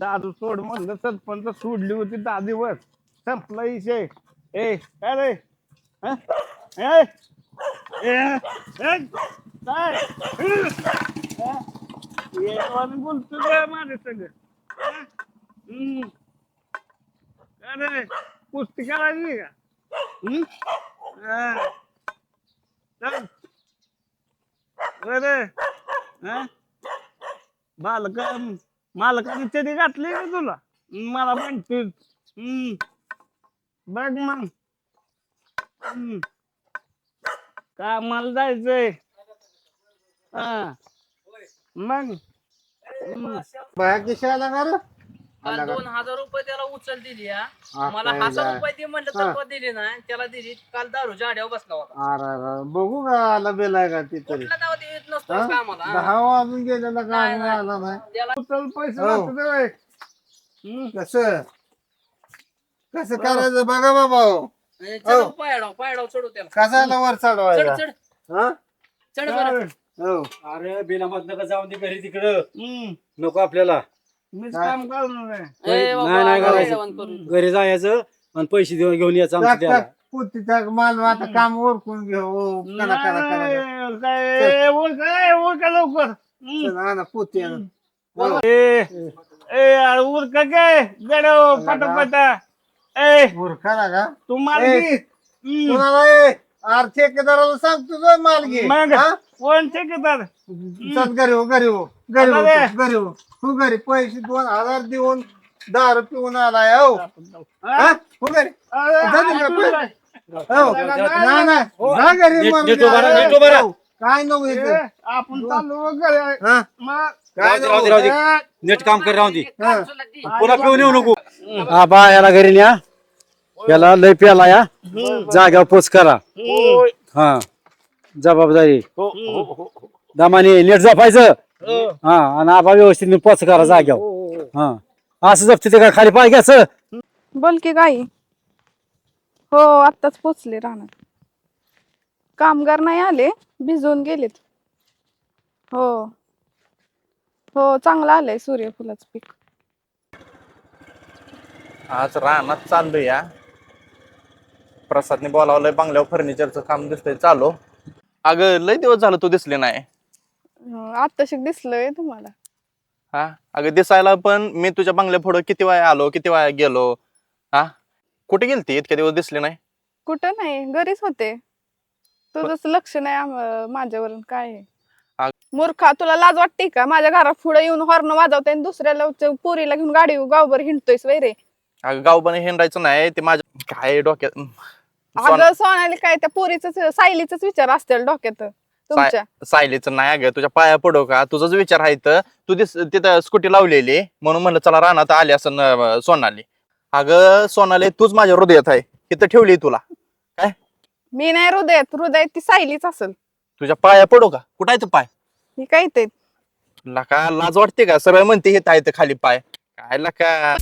दादू सोड म्हणलं सरपंच सोडली होती दहा दिवस संपला विषय ए काय रे हं? ए? ए? ए? काय हं? येडवानी बोलतो का माझ्या सगळं हं? हम्म. काय रे कुस्ती करायची का बालक मालकाने तरी घातली का तुला? मला म्हणतोय हम्म. बघ मग. कामाला जायचंय. हा. मग. बाया किशाला का दोन हजार रुपये त्याला उचल दिली हा. हा, मला काय हजार. रुपये दे म्हणलं हा. तर तो दिली नाही त्याला दिली काल दारूच्या आड्यावर बसला होता अरे अरे बघू का आला बेलाय का ती तरी कुठला दावा ते येत नसतो हा? कामाला दहा वाजून गेलेला का नाही. आला नाही त्याला उचल पैसे हो. लागतात. हम्म. कसं कसं करायचं बघा बाबा हो. ए, चढव पायडाव पायडाव चढू त्याला कसाला वर चढ चढ हा? चढ बरं हो अरे बिनामत नका जाऊन दे घरी तिकडं हम्म. नको आपल्याला मीच काय? काम करणार आहे. ए, बाबा, नाही, नाही आता करायचं. जेवण करून. घरी जायचं आणि पैसे देऊन घेऊन यायचं आमचं टाक द्यायला. टाक माल आता काम ओरकून घेऊ हो, करा करा करा नाही, काय ओळख काय ओळखा लवकर. हम्म. चल, आणा पुती आणा. ए ए उरक काय गडो पटापटा. ए. मूर्खाला का तू माल ए, घे हम्म. कोणाला ए, अरे ठेकेदाराला सांगतो जो माल घे मग हा? कोण ठेकेदार चल घरी हो घरी हो घरी हो आता तू, घरी हो तू घरी पैसे दोन हज़ार देऊन दारू पिऊन आलाय हो हा? हो घरी जा तिकडे, पळ. काय? हो जा, जा, नाही नाही हो. जा घरी नीट- नीट उभा राहा, नीट उभा राहा. हो. काय नको ए, आपण चाललो घरी. हा? काय राहू दे, राहू दे, राहू दे. नीट काम कर राहून दे हा. पुन्हा पिऊन येऊ नको हा बा याला घरी न्या याला लय प्याला या? जाग्यावर पोच करा. हा. जबाबदारी. हो, हो, हो. दमाने नीट जपायचं. हो, आणि आबा व्यवस्थित पोच करा जाग्यावर हो, असं जपते ते काय खाली पाय घ्यायचं? बोल की गाई. हो आत्ताच पोचले राहणार कामगार नाही आले भिजवून गेलेत. हो. हो चांगलं आलंय सूर्यफुलाचं पीक. आज रानात चाललोय या. प्रसादने बोलावलंय बंगल्यावर फर्निचरचं काम दिसतंय चालू. अगं लय दिवस झालं तू दिसले नाही. हं, आत्ताशी दिसलंय तुम्हाला. हा? अगं दिसायला पण मी तुझ्या बंगल्या पुढं किती वेळा आलो किती वेळा गेलो. हा? कुठे गेलती? इतके दिवस दिसले नाही. कुठं नाही घरीच होते. तुझंच लक्ष नाही आम- माझ्यावरून काय आहे? अग- मूर्खा तुला लाज वाटते का? माझ्या घरात पुढे येऊन हॉर्न वाजवते आणि दुसऱ्याला पोरीला घेऊन गाडी गावभर हिंडतोयस वैरे. अगं गावबने हिंडायचं नाही ते माझ्या काय डोक्यात सोन- अगं सोनाली काय? त्या पोरीच सायलीच विचार असतील डोक्यात तुमच्या. सायलीचं नाही अगं तुझ्या पाया पडो का? तुझाच विचार आहे तर तू दिस तिथं स्कूटी लावलेली म्हणून म्हणलं चला रानात आली असं न- सोनाली अगं सोनाली तूच माझ्या हृदयात आहे. इथं ठेवली तुला. मी नाही हृदयात हृदयात ती सायलीच असेल. तुझ्या पाया पडो का? कुठं आहे ते पाय? ही काय ते लाज वाटते का? सरळ म्हणते हे आहे खाली पाय. काय लका?